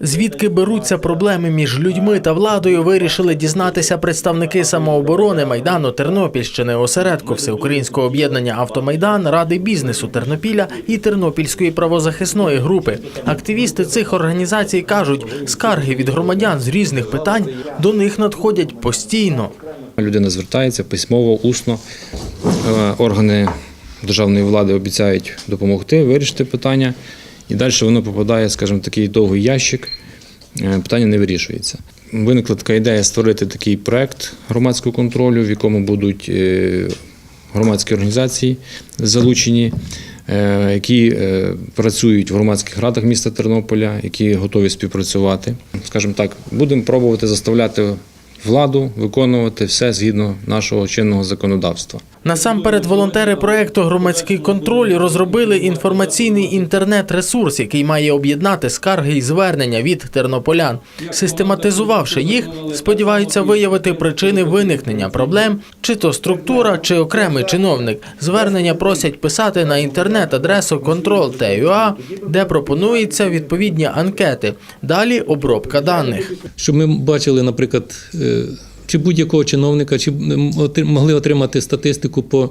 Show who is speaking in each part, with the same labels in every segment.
Speaker 1: Звідки беруться проблеми між людьми та владою, вирішили дізнатися представники самооборони Майдану Тернопільщини, осередку Всеукраїнського об'єднання Автомайдан, Ради бізнесу Тернопіля і Тернопільської правозахисної групи. Активісти цих організацій кажуть, скарги від громадян з різних питань до них надходять постійно.
Speaker 2: Людина звертається письмово, усно. Е, Органи державної влади обіцяють допомогти, вирішити питання. І далі воно попадає, скажімо, в такий довгий ящик. Е, Питання не вирішується. Виникла така ідея створити такий проект громадського контролю, в якому будуть е, громадські організації залучені, е, які працюють в громадських радах міста Тернополя, які готові співпрацювати. Скажімо так, будемо пробувати заставляти владу виконувати все згідно нашого чинного законодавства.
Speaker 1: Насамперед, волонтери проекту Громадський контроль розробили інформаційний інтернет-ресурс, який має об'єднати скарги і звернення від тернополян. Систематизувавши їх, сподіваються виявити причини виникнення проблем, чи то структура, чи окремий чиновник. Звернення просять писати на інтернет-адресу Control.ua, де пропонуються відповідні анкети. Далі обробка даних.
Speaker 3: щоб ми бачили, наприклад, е, чи будь-якого чиновника, чи могли отримати статистику по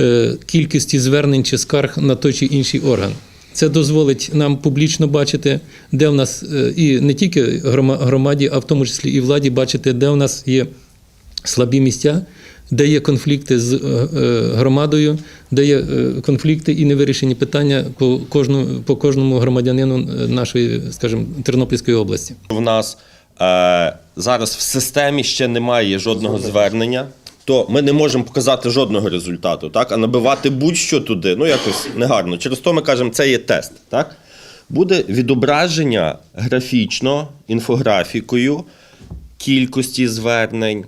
Speaker 3: е, кількості звернень чи скарг на той чи інший орган. Це дозволить нам публічно бачити, де в нас е, і не тільки громаді, а в тому числі і владі бачити, де в нас є слабі місця, де є конфлікти з е, громадою, де є конфлікти і невирішені питання по кожному, по кожному громадянину нашої, скажімо, Тернопільської області.
Speaker 4: в нас зараз в системі ще немає жодного звернення, то ми не можемо показати жодного результату, так? А набивати будь-що туди, ну якось негарно. Через то ми кажемо, це є тест. Так? Буде відображення графічно, інфографікою кількості звернень,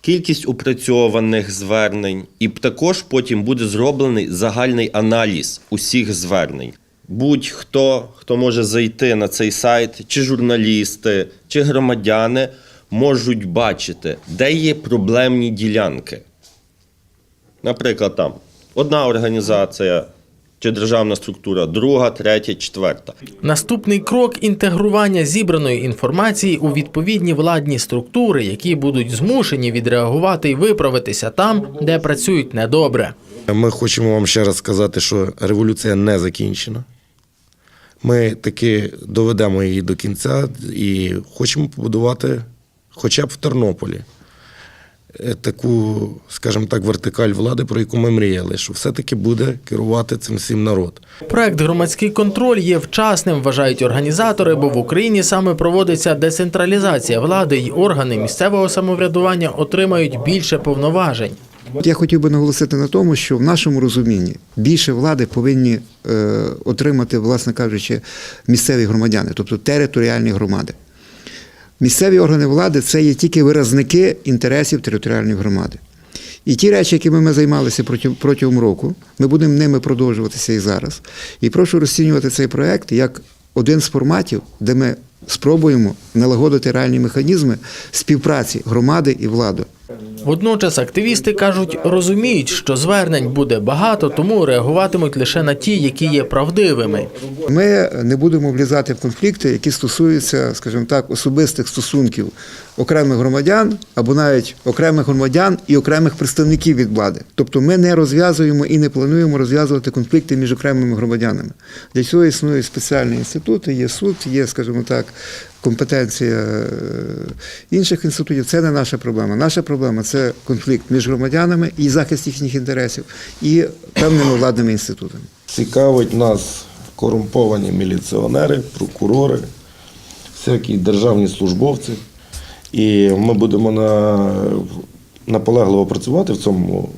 Speaker 4: кількість опрацьованих звернень, і також потім буде зроблений загальний аналіз усіх звернень. Будь-хто, хто може зайти на цей сайт, чи журналісти, чи громадяни, можуть бачити, де є проблемні ділянки. Наприклад, там одна організація чи державна структура, друга, третя, четверта.
Speaker 1: Наступний крок інтегрування зібраної інформації у відповідні владні структури, які будуть змушені відреагувати і виправитися там, де працюють недобре.
Speaker 5: Ми хочемо вам ще раз сказати, що революція не закінчена. Ми таки доведемо її до кінця і хочемо побудувати хоча б в Тернополі е, таку, скажімо так, вертикаль влади, про яку ми мріяли, що все-таки буде керувати цим всім народ.
Speaker 1: Проект громадський контроль є вчасним, вважають організатори, бо в Україні саме проводиться децентралізація влади, і органи місцевого самоврядування отримають більше повноважень.
Speaker 6: Я хотів би наголосити на тому, що в нашому розумінні більше влади повинні е, отримати, власне кажучи, місцеві громадяни, тобто територіальні громади. Місцеві органи влади це є тільки виразники інтересів територіальної громади. І ті речі, якими ми займалися протягом року, ми будемо ними продовжуватися і зараз. І прошу розцінювати цей проект як один з форматів, де ми спробуємо налагодити реальні механізми співпраці громади і влади.
Speaker 1: Водночас активісти кажуть, розуміють, що звернень буде багато, тому реагуватимуть лише на ті, які є правдивими.
Speaker 6: Ми не будемо влізати в конфлікти, які стосуються, скажімо так, особистих стосунків окремих громадян або навіть окремих громадян і окремих представників від влади. Тобто ми не розв'язуємо і не плануємо розв'язувати конфлікти між окремими громадянами. Для цього існують спеціальні інститути, є суд, є, скажімо так, компетенція е, інших інститутів. Це не наша проблема. Наша проблема це конфлікт між громадянами і захист їхніх інтересів і певними владними інститутами.
Speaker 5: Цікавить нас корумповані міліціонери, прокурори, всякі державні службовці. І ми будемо на, наполегливо працювати в цьому